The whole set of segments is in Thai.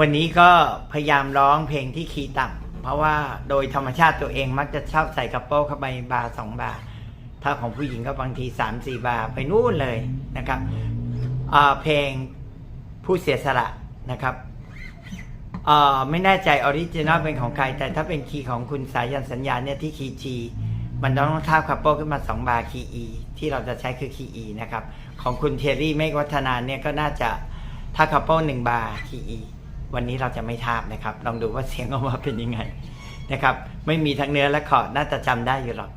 วันนี้ก็พยายามร้องเพลงที่คีย์ต่ำเพราะว่าโดยธรรมชาติตัวเองมักจะชอบใส่กระโปรงเข้าไปบาร์สองบาร์ถ้าของผู้หญิงก็บางทีสามสี่บาร์ไปนู่นเลยนะครับเพลงผู้เสียสละนะครับไม่แน่ใจออริจินอลเป็นของใคร แต่ถ้าเป็นคีย์ของคุณสายันสัญญาเนี่ยที่คีย์ G มันต้องท่าคัพเปิลขึ้นมา 2 บาร์คีย์ E ที่เราจะใช้คือคีย์ E นะครับ ของคุณเทยรี่เมฆวัฒนาเนี่ยก็น่าจะท่าคัพเปิลหนึ่งบาร์คีย์ E วันนี้เราจะไม่ทาบนะครับ ลองดูว่าเสียงออกมาเป็นยังไงนะครับ ไม่มีทั้งเนื้อและคอร์ดน่าจะจำได้อยู่หรอก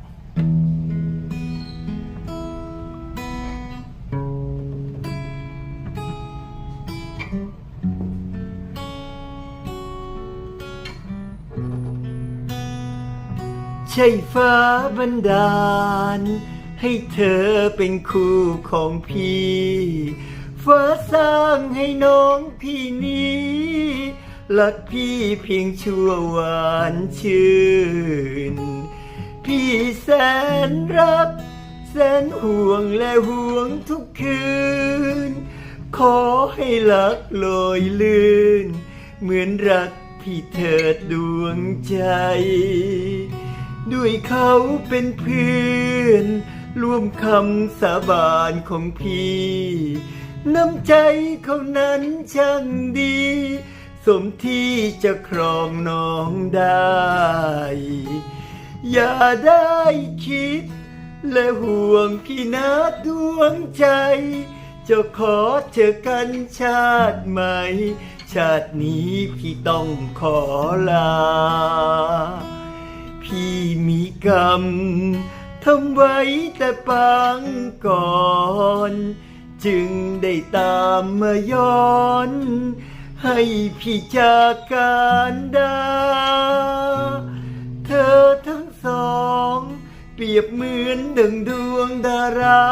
ใช่ฟ้าบันดาล ให้เธอเป็นคู่ของพี่ ฟ้าสร้างให้น้องพี่นี้ รักพี่เพียงชั่วหวานชื่น พี่แสนรัก แสนห่วงและห่วงทุกคืน ขอให้รักลอยลื่น เหมือนรักพี่เถิดดวงใจ ด้วยเขาเป็นเพื่อนร่วมคำสาบานของพี่ น้ำใจเขานั้นช่างดี สมที่จะครองน้องได้ อย่าได้คิด และห่วงพี่นาดวงใจ จะขอเจอกันชาติใหม่ ชาตินี้พี่ต้องขอลา พี่มีกรรมทำไว้แต่ปางก่อน จึงได้ตามมาย้อน ให้พี่จากการดา เธอทั้งสอง เปรียบเหมือนดังดวงดารา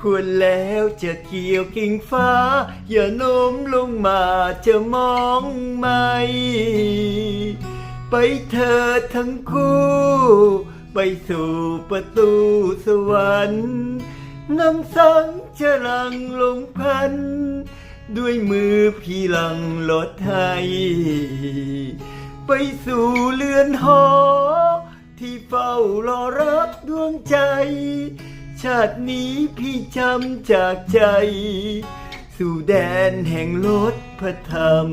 ควรแล้วจะเกี่ยวกิ่งฟ้า อย่าโน้มลงมาจะมองไม่ ไปเธอทั้งคู่ ไปสู่ประตูสวรรค์น้ำสังจะลังลงพัน ด้วยมือพี่หลังรถไทย ไปสู่เลือนหอ ที่เฝ้ารอรับดวงใจ ชาตินี้พี่จำจากใจ สู่แดนแห่งรถพระธรรม